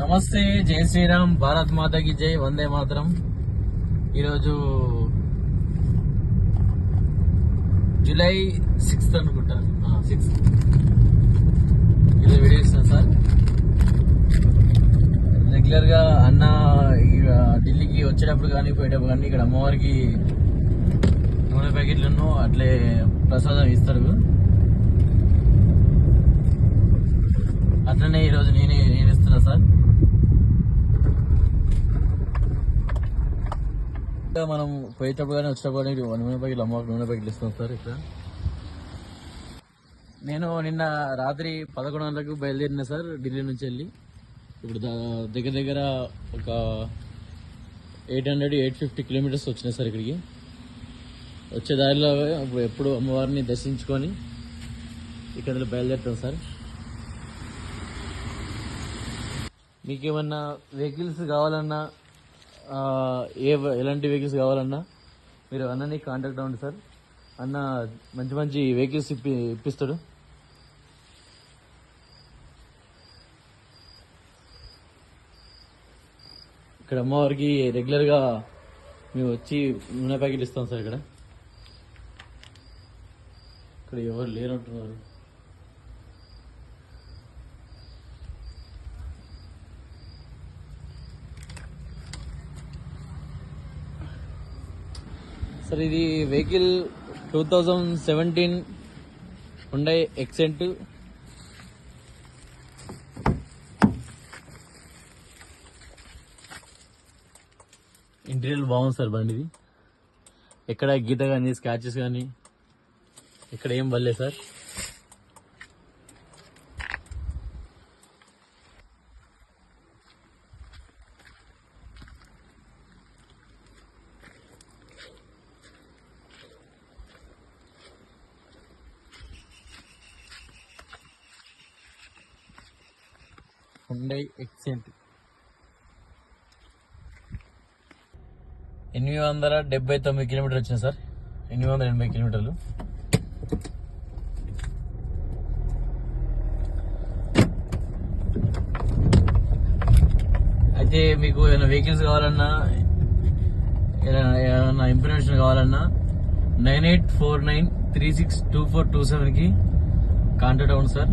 నమస్తే జై శ్రీరామ్ భారత్ మాతకి జై వందే మాత్రం. ఈరోజు జూలై సిక్స్త్ అనుకుంటా. సిక్స్త్. ఈరోజు వీడియో ఇస్తాను సార్. రెగ్యులర్గా అన్న ఢిల్లీకి వచ్చేటప్పుడు కానీ పోయేటప్పుడు కానీ ఇక్కడ అమ్మవారికి నూనె ప్యాకెట్లను అట్లే ప్రసాదం ఇస్తారు. అట్లనే ఈరోజు నేనే నేను ఇస్తున్నా సార్. అంటే మనం పోయేటప్పుడు కానీ వచ్చేటప్పుడు కానీ నూనె ప్యాకెట్లు అమ్మవారికి నూనె ప్యాకెట్లు ఇస్తాం సార్ ఇక్కడ. నేను నిన్న రాత్రి పదకొండు గంటలకు బయలుదేరిన సార్ ఢిల్లీ నుంచి వెళ్ళి. ఇప్పుడు దగ్గర దగ్గర ఒక eight hundred eight fifty kilometres వచ్చినాయి సార్ ఇక్కడికి. వచ్చే దారిలో ఇప్పుడు ఎప్పుడు అమ్మవారిని దర్శించుకొని ఇక్కడ బయలుదేరుతాం సార్. మీకు ఏమన్నా వెహికల్స్ కావాలన్నా ఏ ఎలాంటి వెహికల్స్ కావాలన్నా మీరు అన్నని కాంటాక్ట్ అవ్వండి సార్. అన్న మంచి మంచి వెహికల్స్ ఇప్పి ఇప్పిస్తాడు. ఇక్కడ అమ్మవారికి రెగ్యులర్గా మేము వచ్చి నూనె ప్యాకెట్ ఇస్తాం సార్ ఇక్కడ. ఇక్కడ ఎవరు లేరంటున్నారు. సార్ ఇది వెహికల్ టూ థౌజండ్ సెవెంటీన్ ఉండే ఎక్సెంట్ ఇంటీరియర్ బాగుంది సార్ బండిది. ఎక్కడ గీత కానీ స్క్రాచెస్ కానీ ఇక్కడ ఏం పడలేదు సార్. హుండై ఎక్సెంట్ ఎనిమిది వందల డెబ్బై తొమ్మిది కిలోమీటర్ వచ్చింది సార్. ఎనిమిది వందల ఎనభై కిలోమీటర్లు. అయితే మీకు ఏమైనా వెహికల్స్ కావాలన్నా ఏదైనా ఏమైనా ఇన్ఫర్మేషన్ కావాలన్నా nine eight four nine three six two four two సెవెన్కి కాంటాక్ట్ అవ్వండి సార్.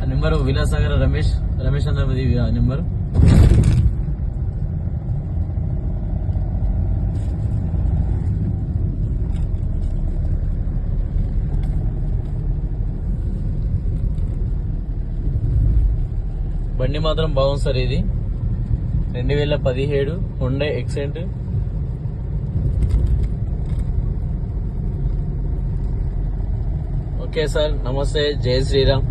ఆ నెంబర్ విలాసాగర్ రమేష్ రమేష్ అన్నది ఆ నెంబర్. బండి మాత్రం బాగుంది సార్ ఇది. రెండు వేల పదిహేడు హుండే ఎక్సెంట్ ఓకే సార్ నమస్తే జై శ్రీరామ్.